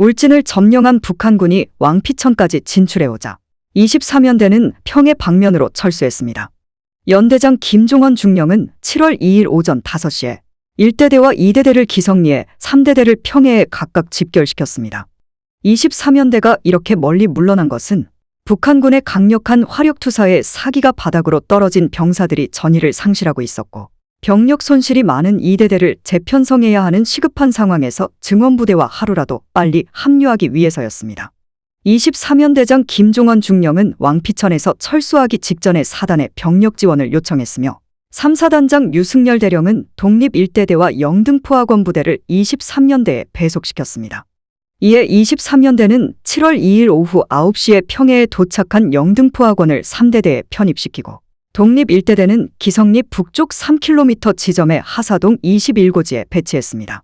울진을 점령한 북한군이 왕피천까지 진출해오자 23연대는 평해 방면으로 철수했습니다. 연대장 김종원 중령은 7월 2일 오전 5시에 1대대와 2대대를 기성리에 3대대를 평해에 각각 집결시켰습니다. 23연대가 이렇게 멀리 물러난 것은 북한군의 강력한 화력투사에 사기가 바닥으로 떨어진 병사들이 전의를 상실하고 있었고 병력 손실이 많은 2대대를 재편성해야 하는 시급한 상황에서 증원부대와 하루라도 빨리 합류하기 위해서였습니다. 23연대장 김종원 중령은 왕피천에서 철수하기 직전에 사단에 병력 지원을 요청했으며 3사단장 유승열 대령은 독립 1대대와 영등포학원 부대를 23년대에 배속시켰습니다. 이에 23년대는 7월 2일 오후 9시에 평해에 도착한 영등포학원을 3대대에 편입시키고 독립 1대대는 기성리 북쪽 3km 지점의 하사동 21고지에 배치했습니다.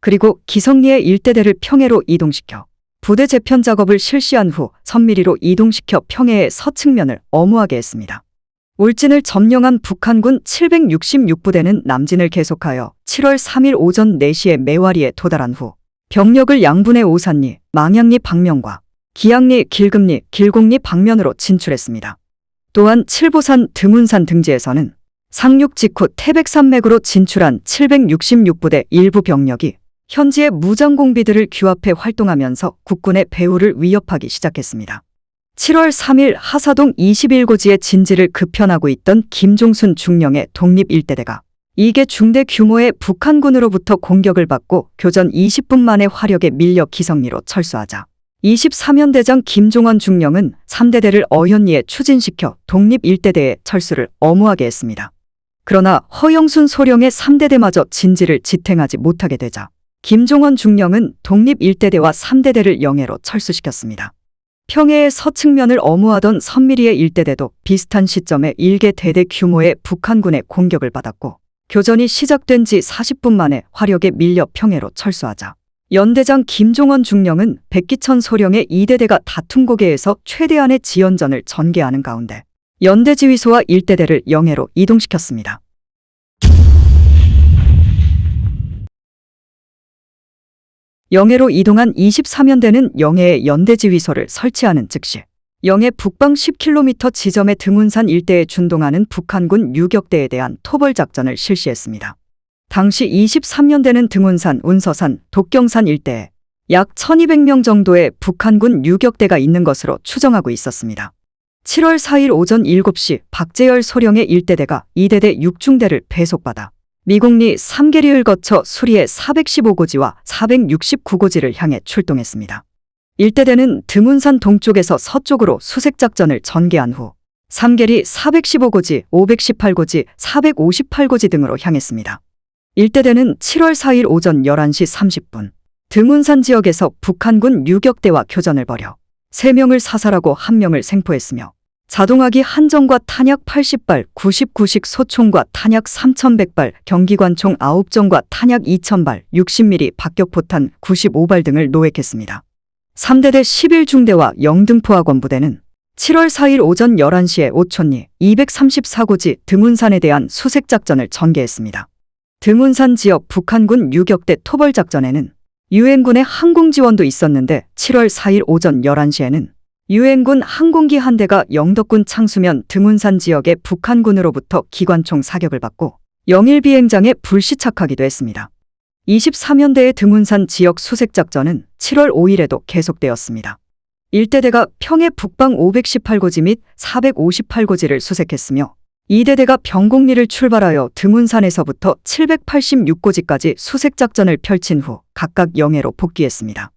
그리고 기성리의 1대대를 평해로 이동시켜 부대 재편 작업을 실시한 후 선미리로 이동시켜 평해의 서측면을 어무하게 했습니다. 울진을 점령한 북한군 766부대는 남진을 계속하여 7월 3일 오전 4시에 매화리에 도달한 후 병력을 양분의 오산리, 망양리 방면과 기양리, 길금리, 길곡리 방면으로 진출했습니다. 또한 칠보산, 드문산 등지에서는 상륙 직후 태백산맥으로 진출한 766부대 일부 병력이 현지의 무장공비들을 규합해 활동하면서 국군의 배후를 위협하기 시작했습니다. 7월 3일 하사동 21고지의 진지를 급편하고 있던 김종순 중령의 독립 일대대가 이게 중대 규모의 북한군으로부터 공격을 받고 교전 20분 만에 화력에 밀려 기성리로 철수하자 23연대장 김종원 중령은 3대대를 어현리에 추진시켜 독립 1대대의 철수를 어무하게 했습니다. 그러나 허영순 소령의 3대대마저 진지를 지탱하지 못하게 되자 김종원 중령은 독립 1대대와 3대대를 영해로 철수시켰습니다. 평해의 서측면을 어무하던 선미리의 일대대도 비슷한 시점에 일개 대대 규모의 북한군의 공격을 받았고 교전이 시작된 지 40분 만에 화력에 밀려 평해로 철수하자 연대장 김종원 중령은 백기천 소령의 2대대가 다툼 고개에서 최대한의 지연전을 전개하는 가운데 연대 지휘소와 1대대를 영해로 이동시켰습니다. 영해로 이동한 23연대는 영해에 연대 지휘소를 설치하는 즉시 영해 북방 10km 지점의 등운산 일대에 준동하는 북한군 유격대에 대한 토벌 작전을 실시했습니다. 당시 23년대는 등운산, 운서산, 독경산 일대에 약 1200명 정도의 북한군 유격대가 있는 것으로 추정하고 있었습니다. 7월 4일 오전 7시 박재열 소령의 일대대가 2대대 6중대를 배속받아 미국리 3계리를 거쳐 수리의 415고지와 469고지를 향해 출동했습니다. 일대대는 등운산 동쪽에서 서쪽으로 수색작전을 전개한 후 3계리 415고지, 518고지, 458고지 등으로 향했습니다. 일대대는 7월 4일 오전 11시 30분 등운산 지역에서 북한군 유격대와 교전을 벌여 3명을 사살하고 1명을 생포했으며 자동화기 한정과 탄약 80발, 99식 소총과 탄약 3,100발, 경기관총 9정과 탄약 2,000발, 60mm 박격포탄 95발 등을 노획했습니다. 3대대 11중대와 영등포학원 부대는 7월 4일 오전 11시에 오촌리 234고지 등운산에 대한 수색작전을 전개했습니다. 등운산 지역 북한군 유격대 토벌작전에는 유엔군의 항공 지원도 있었는데 7월 4일 오전 11시에는 유엔군 항공기 한 대가 영덕군 창수면 등운산 지역의 북한군으로부터 기관총 사격을 받고 영일 비행장에 불시착하기도 했습니다. 23연대의 등운산 지역 수색작전은 7월 5일에도 계속되었습니다. 일대대가 평해 북방 518고지 및 458고지를 수색했으며 이대대가 병곡리를 출발하여 등운산에서부터 786고지까지 수색작전을 펼친 후 각각 영해로 복귀했습니다.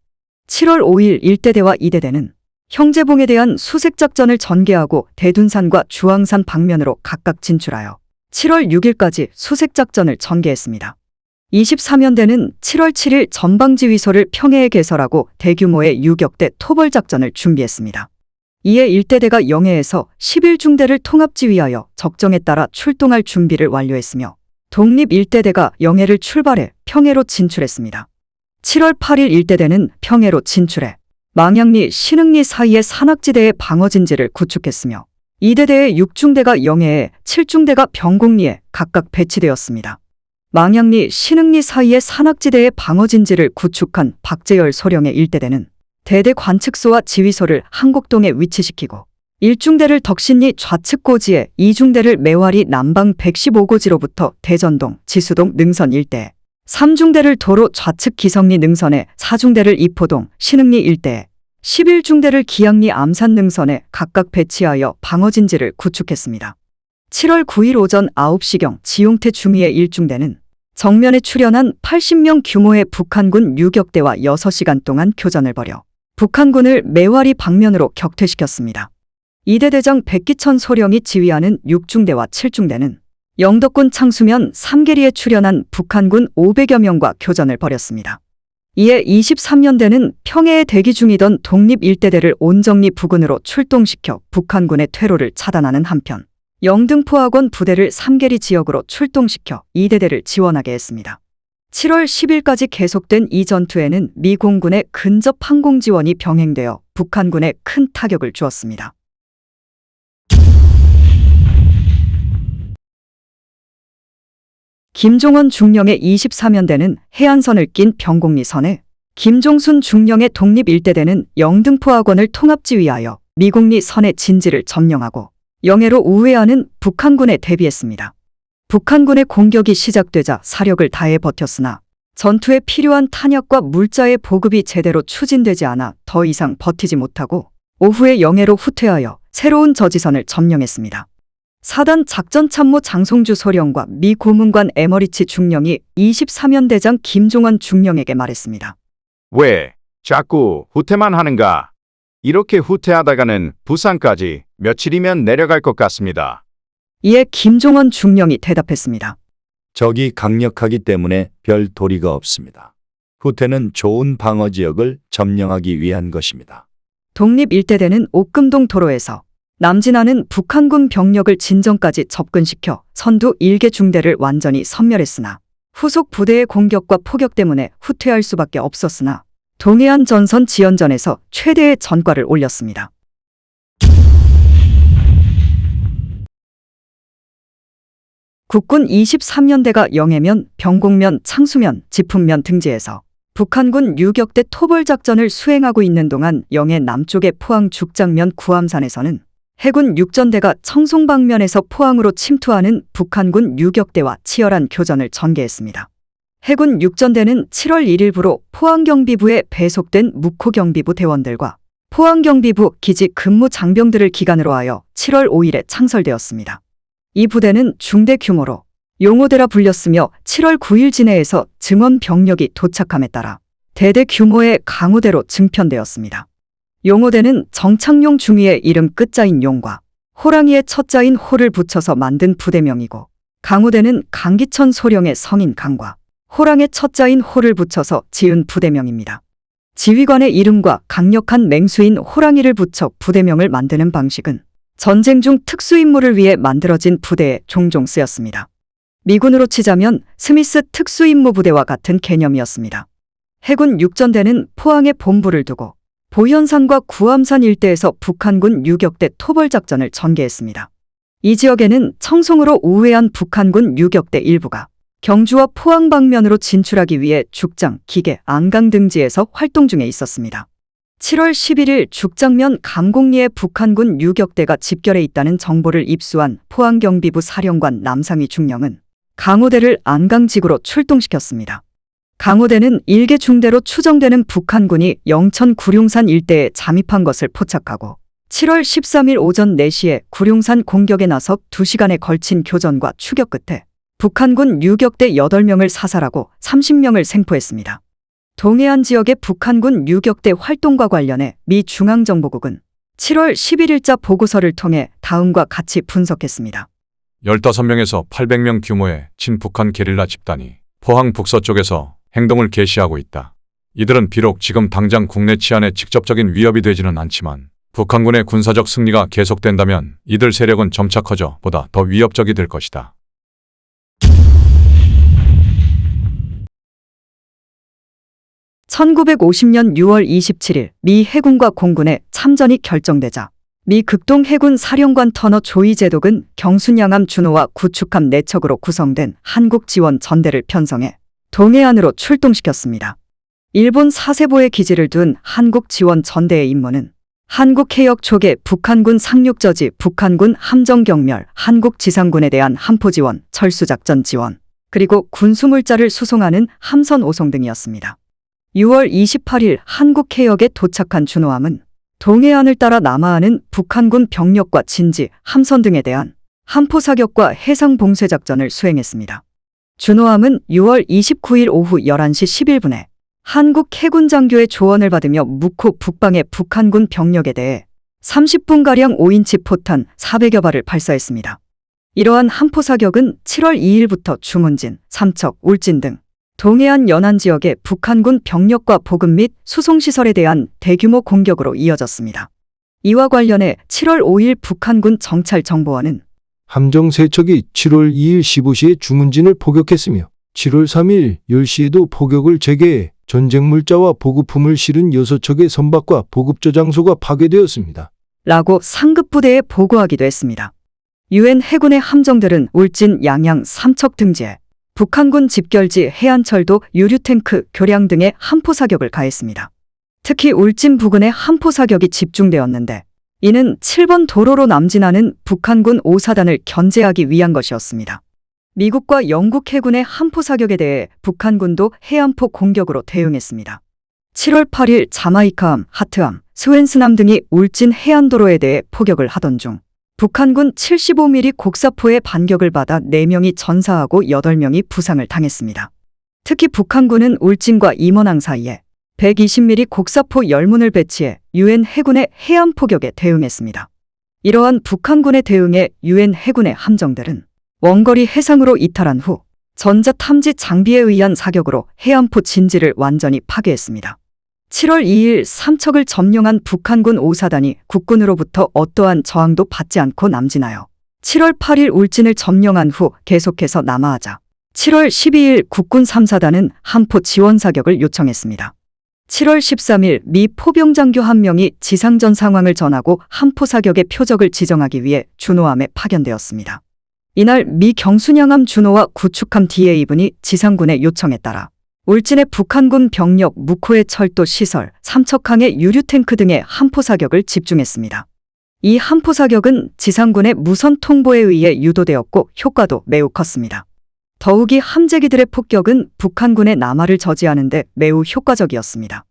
7월 5일 일대대와 이대대는 형제봉에 대한 수색작전을 전개하고 대둔산과 주황산 방면으로 각각 진출하여 7월 6일까지 수색작전을 전개했습니다. 23연대는 7월 7일 전방지휘소를 평해에 개설하고 대규모의 유격대 토벌작전을 준비했습니다. 이에 일대대가 영해에서 11중대를 통합지휘하여 적정에 따라 출동할 준비를 완료했으며 독립 일대대가 영해를 출발해 평해로 진출했습니다. 7월 8일 일대대는 평해로 진출해 망양리, 신흥리 사이의 산악지대의 방어진지를 구축했으며 이대대의 6중대가 영해에 7중대가 병곡리에 각각 배치되었습니다. 망양리, 신흥리 사이의 산악지대의 방어진지를 구축한 박재열 소령의 일대대는 대대 관측소와 지휘소를 한곡동에 위치시키고 일중대를 덕신리 좌측 고지에 이중대를 매화리 남방 115고지로부터 대전동, 지수동 능선 일대에 3중대를 도로 좌측 기성리 능선에 4중대를 이포동, 신흥리 일대에 11중대를 기양리 암산 능선에 각각 배치하여 방어진지를 구축했습니다. 7월 9일 오전 9시경 지용태 중위의 1중대는 정면에 출현한 80명 규모의 북한군 유격대와 6시간 동안 교전을 벌여 북한군을 매화리 방면으로 격퇴시켰습니다. 이대 대장 백기천 소령이 지휘하는 6중대와 7중대는 영덕군 창수면 삼계리에 출현한 북한군 500여 명과 교전을 벌였습니다. 이에 23년대는 평해에 대기 중이던 독립 일대대를 온정리 부근으로 출동시켜 북한군의 퇴로를 차단하는 한편 영등포학원 부대를 삼계리 지역으로 출동시켜 이대대를 지원하게 했습니다. 7월 10일까지 계속된 이 전투에는 미 공군의 근접 항공 지원이 병행되어 북한군에 큰 타격을 주었습니다. 김종원 중령의 24년대는 해안선을 낀 병곡리 선에 김종순 중령의 독립 일대대는 영등포학원을 통합지휘하여 미곡리 선의 진지를 점령하고 영해로 우회하는 북한군에 대비했습니다. 북한군의 공격이 시작되자 사력을 다해 버텼으나 전투에 필요한 탄약과 물자의 보급이 제대로 추진되지 않아 더 이상 버티지 못하고 오후에 영해로 후퇴하여 새로운 저지선을 점령했습니다. 사단 작전참모 장송주 소령과 미 고문관 에머리치 중령이 23년 대장 김종원 중령에게 말했습니다. 왜 자꾸 후퇴만 하는가? 이렇게 후퇴하다가는 부산까지 며칠이면 내려갈 것 같습니다. 이에 김종원 중령이 대답했습니다. 적이 강력하기 때문에 별 도리가 없습니다. 후퇴는 좋은 방어 지역을 점령하기 위한 것입니다. 독립 일대대는 옥금동 도로에서 남진하는 북한군 병력을 진정까지 접근시켜 선두 일개 중대를 완전히 섬멸했으나 후속 부대의 공격과 포격 때문에 후퇴할 수밖에 없었으나 동해안 전선 지연전에서 최대의 전과를 올렸습니다. 국군 23년대가 영해면, 병곡면, 창수면, 지품면 등지에서 북한군 유격대 토벌 작전을 수행하고 있는 동안 영해 남쪽의 포항 죽장면 구암산에서는 해군 육전대가 청송 방면에서 포항으로 침투하는 북한군 유격대와 치열한 교전을 전개했습니다. 해군 육전대는 7월 1일부로 포항경비부에 배속된 묵호경비부 대원들과 포항경비부 기지 근무 장병들을 기간으로 하여 7월 5일에 창설되었습니다. 이 부대는 중대 규모로 용호대라 불렸으며 7월 9일 진해에서 증원 병력이 도착함에 따라 대대 규모의 강호대로 증편되었습니다. 용호대는 정창용 중위의 이름 끝자인 용과 호랑이의 첫자인 호를 붙여서 만든 부대명이고 강호대는 강기천 소령의 성인 강과 호랑의 첫자인 호를 붙여서 지은 부대명입니다. 지휘관의 이름과 강력한 맹수인 호랑이를 붙여 부대명을 만드는 방식은 전쟁 중 특수임무를 위해 만들어진 부대에 종종 쓰였습니다. 미군으로 치자면 스미스 특수임무 부대와 같은 개념이었습니다. 해군 육전대는 포항에 본부를 두고 보현산과 구암산 일대에서 북한군 유격대 토벌 작전을 전개했습니다. 이 지역에는 청송으로 우회한 북한군 유격대 일부가 경주와 포항 방면으로 진출하기 위해 죽장, 기계, 안강 등지에서 활동 중에 있었습니다. 7월 11일 죽장면 감곡리에 북한군 유격대가 집결해 있다는 정보를 입수한 포항경비부 사령관 남상희 중령은 강호대를 안강지구로 출동시켰습니다. 강호대는 일개 중대로 추정되는 북한군이 영천 구룡산 일대에 잠입한 것을 포착하고 7월 13일 오전 4시에 구룡산 공격에 나서 2시간에 걸친 교전과 추격 끝에 북한군 유격대 8명을 사살하고 30명을 생포했습니다. 동해안 지역의 북한군 유격대 활동과 관련해 미 중앙정보국은 7월 11일자 보고서를 통해 다음과 같이 분석했습니다. 15명에서 800명 규모의 친북한 게릴라 집단이 포항 북서쪽에서 행동을 개시하고 있다. 이들은 비록 지금 당장 국내 치안에 직접적인 위협이 되지는 않지만 북한군의 군사적 승리가 계속된다면 이들 세력은 점차 커져 보다 더 위협적이 될 것이다. (1950년 6월 27일) 미 해군과 공군의 참전이 결정되자 미 극동 해군 사령관 터너 조이 제독은 경순양함 준호와 구축함 4척으로 구성된 한국 지원 전대를 편성해 동해안으로 출동시켰습니다. 일본 사세보에 기지를 둔 한국 지원 전대의 임무는 한국 해역 초계 북한군 상륙저지 북한군 함정경멸 한국 지상군에 대한 함포 지원, 철수작전 지원, 그리고 군수물자를 수송하는 함선 오송 등이었습니다. 6월 28일 한국 해역에 도착한 준호함은 동해안을 따라 남하하는 북한군 병력과 진지, 함선 등에 대한 함포 사격과 해상 봉쇄 작전을 수행했습니다. 준호함은 6월 29일 오후 11시 11분에 한국 해군 장교의 조언을 받으며 묵호 북방의 북한군 병력에 대해 30분가량 5인치 포탄 400여 발을 발사했습니다. 이러한 함포 사격은 7월 2일부터 주문진, 삼척, 울진 등 동해안 연안 지역의 북한군 병력과 보급 및 수송시설에 대한 대규모 공격으로 이어졌습니다. 이와 관련해 7월 5일 북한군 정찰정보원은 함정 세척이 7월 2일 15시에 주문진을 포격했으며 7월 3일 10시에도 포격을 재개해 전쟁 물자와 보급품을 실은 6척의 선박과 보급 저 장소가 파괴되었습니다. 라고 상급 부대에 보고하기도 했습니다. 유엔 해군의 함정들은 울진, 양양, 삼척 등지에 북한군 집결지 해안철도 유류탱크, 교량 등의 함포 사격을 가했습니다. 특히 울진 부근에 함포 사격이 집중되었는데 이는 7번 도로로 남진하는 북한군 5사단을 견제하기 위한 것이었습니다. 미국과 영국 해군의 함포 사격에 대해 북한군도 해안포 공격으로 대응했습니다. 7월 8일 자마이카함, 하트함, 스웬스함 등이 울진 해안도로에 대해 포격을 하던 중 북한군 75mm 곡사포의 반격을 받아 4명이 전사하고 8명이 부상을 당했습니다. 특히 북한군은 울진과 임원항 사이에 120mm 곡사포 열문을 배치해 유엔 해군의 해안 포격에 대응했습니다. 이러한 북한군의 대응에 유엔 해군의 함정들은 원거리 해상으로 이탈한 후 전자 탐지 장비에 의한 사격으로 해안포 진지를 완전히 파괴했습니다. 7월 2일 삼척을 점령한 북한군 5사단이 국군으로부터 어떠한 저항도 받지 않고 남진하여 7월 8일 울진을 점령한 후 계속해서 남하하자 7월 12일 국군 3사단은 함포 지원 사격을 요청했습니다. 7월 13일 미 포병장교 한 명이 지상전 상황을 전하고 함포 사격의 표적을 지정하기 위해 준호함에 파견되었습니다. 이날 미 경순양함 준호와 구축함 DA분이 지상군의 요청에 따라 울진의 북한군 병력 묵호의 철도 시설, 삼척항의 유류탱크 등의 함포 사격을 집중했습니다. 이 함포 사격은 지상군의 무선 통보에 의해 유도되었고 효과도 매우 컸습니다. 더욱이 함재기들의 폭격은 북한군의 남하를 저지하는데 매우 효과적이었습니다.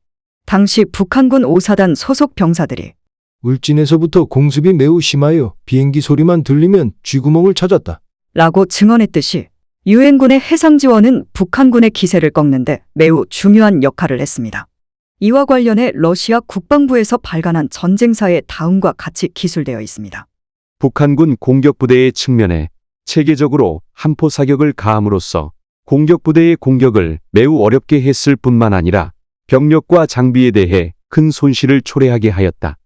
당시 북한군 5사단 소속 병사들이 울진에서부터 공습이 매우 심하여 비행기 소리만 들리면 쥐구멍을 찾았다. 라고 증언했듯이 유엔군의 해상 지원은 북한군의 기세를 꺾는데 매우 중요한 역할을 했습니다. 이와 관련해 러시아 국방부에서 발간한 전쟁사의 다음과 같이 기술되어 있습니다. 북한군 공격부대의 측면에 체계적으로 함포 사격을 가함으로써 공격부대의 공격을 매우 어렵게 했을 뿐만 아니라 병력과 장비에 대해 큰 손실을 초래하게 하였다.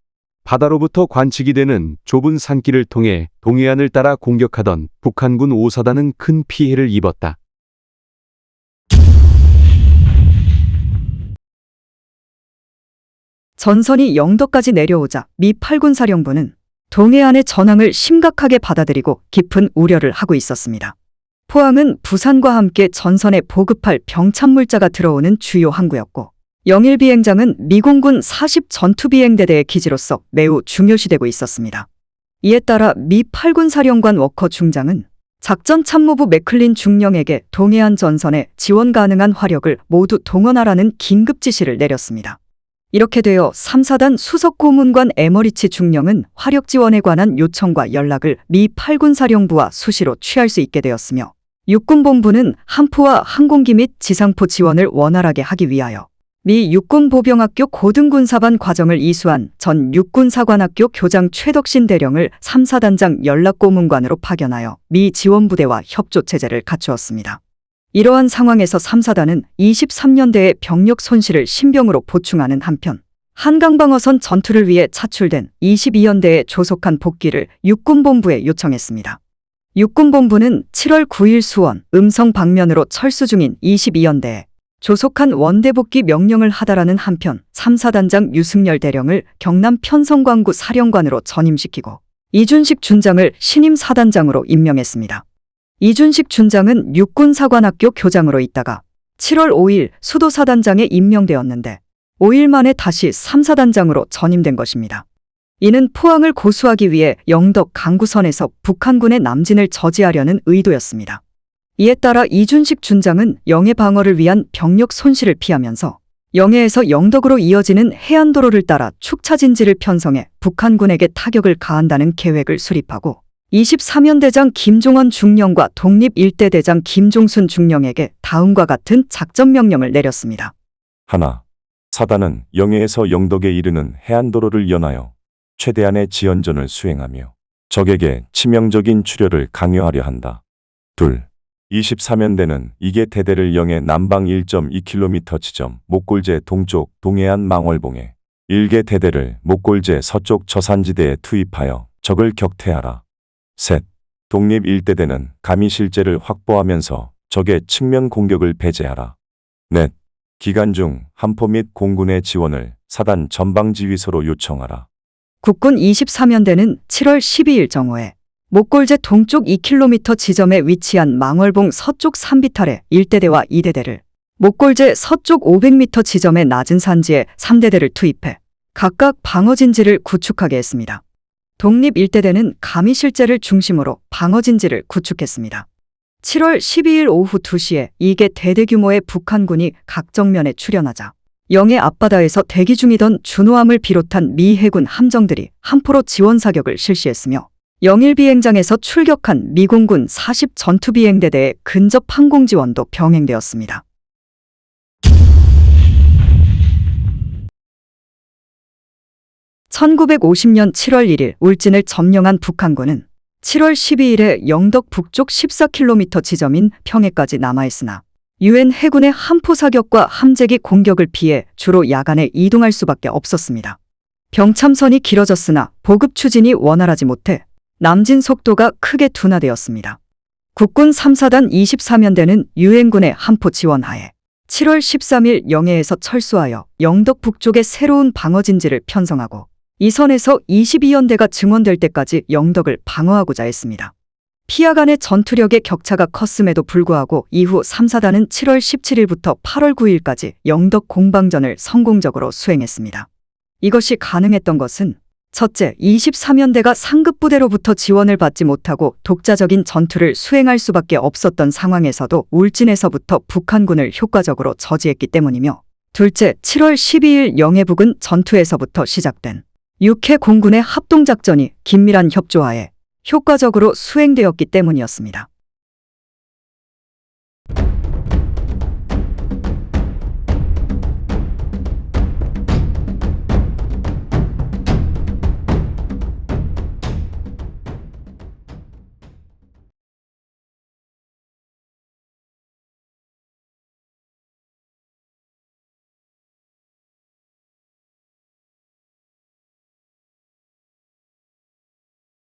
바다로부터 관측이 되는 좁은 산길을 통해 동해안을 따라 공격하던 북한군 5사단은 큰 피해를 입었다. 전선이 영도까지 내려오자 미 8군 사령부는 동해안의 전황을 심각하게 받아들이고 깊은 우려를 하고 있었습니다. 포항은 부산과 함께 전선에 보급할 병참물자가 들어오는 주요 항구였고 영일 비행장은 미공군 40 전투비행대대의 기지로서 매우 중요시되고 있었습니다. 이에 따라 미 8군 사령관 워커 중장은 작전 참모부 맥클린 중령에게 동해안 전선에 지원 가능한 화력을 모두 동원하라는 긴급 지시를 내렸습니다. 이렇게 되어 3사단 수석 고문관 에머리치 중령은 화력 지원에 관한 요청과 연락을 미 8군 사령부와 수시로 취할 수 있게 되었으며 육군 본부는 함포와 항공기 및 지상포 지원을 원활하게 하기 위하여 미 육군보병학교 고등군사반 과정을 이수한 전 육군사관학교 교장 최덕신 대령을 3사단장 연락고문관으로 파견하여 미 지원부대와 협조체제를 갖추었습니다. 이러한 상황에서 3사단은 23년대의 병력 손실을 신병으로 보충하는 한편 한강방어선 전투를 위해 차출된 22연대의 조속한 복귀를 육군본부에 요청했습니다. 육군본부는 7월 9일 수원, 음성 방면으로 철수 중인 22연대에 조속한 원대복귀 명령을 하다라는 한편 3사단장 유승열 대령을 경남 편성광구 사령관으로 전임시키고 이준식 준장을 신임 사단장으로 임명했습니다. 이준식 준장은 육군사관학교 교장으로 있다가 7월 5일 수도사단장에 임명되었는데 5일 만에 다시 3사단장으로 전임된 것입니다. 이는 포항을 고수하기 위해 영덕 강구선에서 북한군의 남진을 저지하려는 의도였습니다. 이에 따라 이준식 준장은 영해 방어를 위한 병력 손실을 피하면서 영해에서 영덕으로 이어지는 해안도로를 따라 축차진지를 편성해 북한군에게 타격을 가한다는 계획을 수립하고 23연 대장 김종원 중령과 독립 일대 대장 김종순 중령에게 다음과 같은 작전 명령을 내렸습니다. 하나, 사단은 영해에서 영덕에 이르는 해안도로를 연하여 최대한의 지연전을 수행하며 적에게 치명적인 출혈을 강요하려 한다. 둘, 23연대는 이게 대대를 영해 남방 1.2km 지점 목골제 동쪽 동해안 망월봉에 일개 대대를 목골제 서쪽 저산지대에 투입하여 적을 격퇴하라. 셋, 독립 일대대는 감히 실제를 확보하면서 적의 측면 공격을 배제하라. 넷, 기간 중 한포 및 공군의 지원을 사단 전방지휘소로 요청하라. 국군 23연대는 7월 12일 정오에 목골제 동쪽 2km 지점에 위치한 망월봉 서쪽 산비탈에 1대대와 2대대를 목골제 서쪽 500m 지점의 낮은 산지에 3대대를 투입해 각각 방어진지를 구축하게 했습니다. 독립 1대대는 감히실제를 중심으로 방어진지를 구축했습니다. 7월 12일 오후 2시에 이게 대대 규모의 북한군이 각 정면에 출현하자 영해 앞바다에서 대기 중이던 준호함을 비롯한 미 해군 함정들이 함포로 지원 사격을 실시했으며 영일 비행장에서 출격한 미공군 40 전투비행대대의 근접 항공 지원도 병행되었습니다. (1950년 7월 1일) 울진을 점령한 북한군은 7월 12일에 영덕 북쪽 14km 지점인 평해까지 남아있으나 유엔 해군의 함포 사격과 함재기 공격을 피해 주로 야간에 이동할 수밖에 없었습니다. 병참선이 길어졌으나 보급 추진이 원활하지 못해 남진 속도가 크게 둔화되었습니다. 국군 3사단 23연대는 유엔군의 함포 지원하에 7월 13일 영해에서 철수하여 영덕 북쪽의 새로운 방어진지를 편성하고 이 선에서 22연대가 증원될 때까지 영덕을 방어하고자 했습니다. 피하 간의 전투력의 격차가 컸음에도 불구하고 이후 3사단은 7월 17일부터 8월 9일까지 영덕 공방전을 성공적으로 수행했습니다. 이것이 가능했던 것은 첫째, 23연대가 상급 부대로부터 지원을 받지 못하고 독자적인 전투를 수행할 수밖에 없었던 상황에서도 울진에서부터 북한군을 효과적으로 저지했기 때문이며 둘째, 7월 12일 영해북은 전투에서부터 시작된 6회 공군의 합동작전이 긴밀한 협조하에 효과적으로 수행되었기 때문이었습니다.